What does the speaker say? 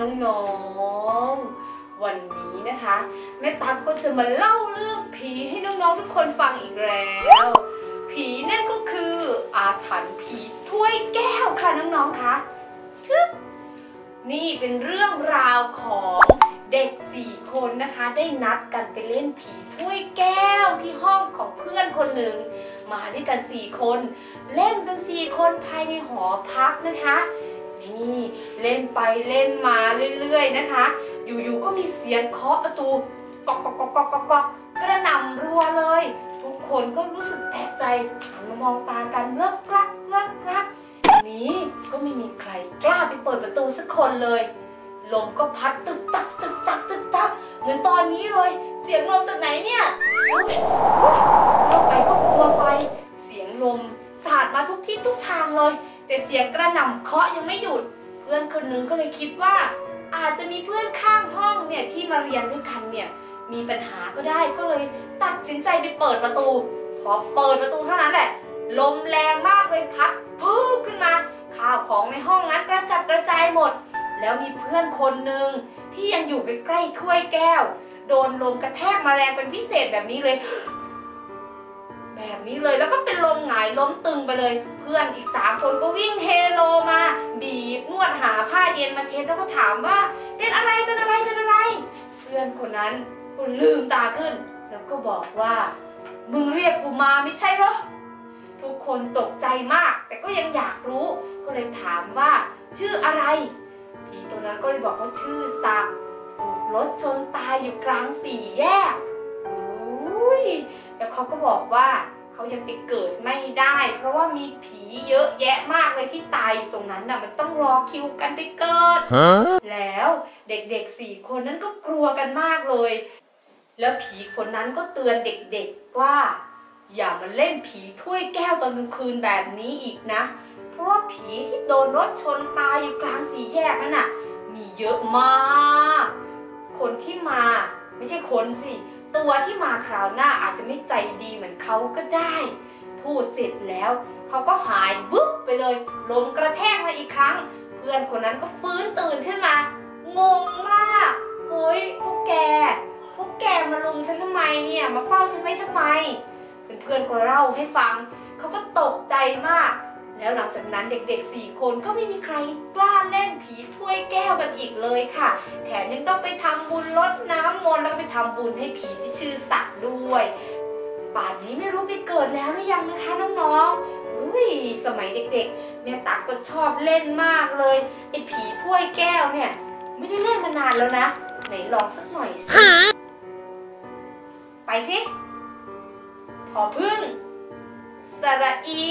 น้องๆ วันนี้นะคะ แม่ตั๊กก็จะมาเล่าเรื่องผีให้น้องๆทุกคนฟังอีกแล้ว ผีนั่นก็คืออาถรรพ์ผีถ้วยแก้วค่ะน้องๆคะนี่เป็นเรื่องราวของเด็กสี่คนนะคะ ได้นัดกันไปเล่นผีถ้วยแก้วที่ห้องของเพื่อนคนหนึ่ง มาด้วยกันสี่คน เล่นกันสี่คนภายในหอพักนะคะ นี่เล่นไปเล่นมาเรื่อยๆนะคะ อยู่ๆก็มีเสียงเคาะประตูกอกกอกกอกกอกกอกกระหน่ำรัวเลย ทุกคนก็รู้สึกแปลกใจหันมามองตากันเลิกลักเลิกลักนี้ก็ไม่มีใครกล้าไปเปิดประตูสักคนเลยลมก็พัดตึกตักตึกตักตึกตักเหมือนตอนนี้เลย เสียงลมจากไหนเนี่ยอุ๊ยอุ๊ยเข้าไปก็กลัวไป เสียงลมาดมาทุกทิศทุกทางเลย แต่เสียงกระหน่ำเคาะยังไม่หยุด เพื่อนคนหนึงก็เลยคิดว่า อาจจะมีเพื่อนข้างห้องเนี่ยที่มาเรียนด้วยกันเนี่ยมีปัญหาก็ได้ก็เลยตัดสินใจไปเปิดประตู พอเปิดประตูเท่านั้นแหละ ลมแรงมากเลยพัดพูขึ้นมา ข้าวของในห้องนั้นกระจัดกระจายหมด แล้วมีเพื่อนคนหนึ่งที่ยังอยู่ใกล้ๆถ้วยแก้ว โดนลมกระแทกมาแรงเป็นพิเศษแบบนี้เลย แบบนี้เลย แล้วก็เป็นลมหงายล้มตึงไปเลย เพื่อนอีกสามคนก็วิ่งเฮโลมา บีบนวดหาผ้าเย็นมาเช็ดแล้วก็ถามว่า เป็นอะไรเป็นอะไรเป็นอะไร เพื่อนคนนั้นก็ลืมตาขึ้น แล้วก็บอกว่า มึงเรียกกูมาไม่ใช่เหรอทุกคนตกใจมาก แต่ก็ยังอยากรู้ ก็เลยถามว่า ชื่ออะไรผีตัวนั้นก็เลยบอกว่าชื่อสักถูกรถชนตายอยู่กลางสี่แยก แล้วเขาก็บอกว่าเขายังไปเกิดไม่ได้ เพราะว่ามีผีเยอะแยะมากเลยที่ตายอยู่ตรงนั้นน่ะมันต้องรอคิวกันไปเกิด Huh? แล้วเด็กๆสี่คนนั้นก็กลัวกันมากเลย แล้วผีคนนั้นก็เตือนเด็กๆว่า อย่ามาเล่นผีถ้วยแก้วตอนกลางคืนแบบนี้อีกนะ เพราะว่าผีที่โดนรถชนตายอยู่กลางสี่แยกนั่นน่ะมีเยอะมาก คนที่มาไม่ใช่คนสิ ตัวที่มาคราวหน้าอาจจะไม่ใจดีเหมือนเขาก็ได้ พูดเสร็จแล้วเขาก็หายวุบไปเลยลมกระแทกมาอีกครั้ง เพื่อนคนนั้นก็ฟื้นตื่นขึ้นมา งงมากเฮ้ยพวกแก พวกแกมาลุมฉันทำไมเนี่ย มาเฝ้าฉันไว้ทำไม เพื่อนๆก็เล่าให้ฟัง เขาก็ตกใจมาก แล้วหลังจากนั้นเด็กๆสี่คนก็ไม่มีใครกล้าเล่นผีถ้วยแก้วกันอีกเลยค่ะ แถมยังต้องไปทำบุญลด ทำบุญให้ผีที่ชื่อสักด้วย ป่านนี้ไม่รู้ไปเกิดแล้วหรือยังนะคะน้องๆอุ้ยสมัยเด็กๆแม่ตักก็ชอบเล่นมากเลยไอ้ผีถ้วยแก้วเนี่ย ไม่ได้เล่นมานานแล้วนะ ไหนลองสักหน่อยสิไปสิพอพึ่งสระอี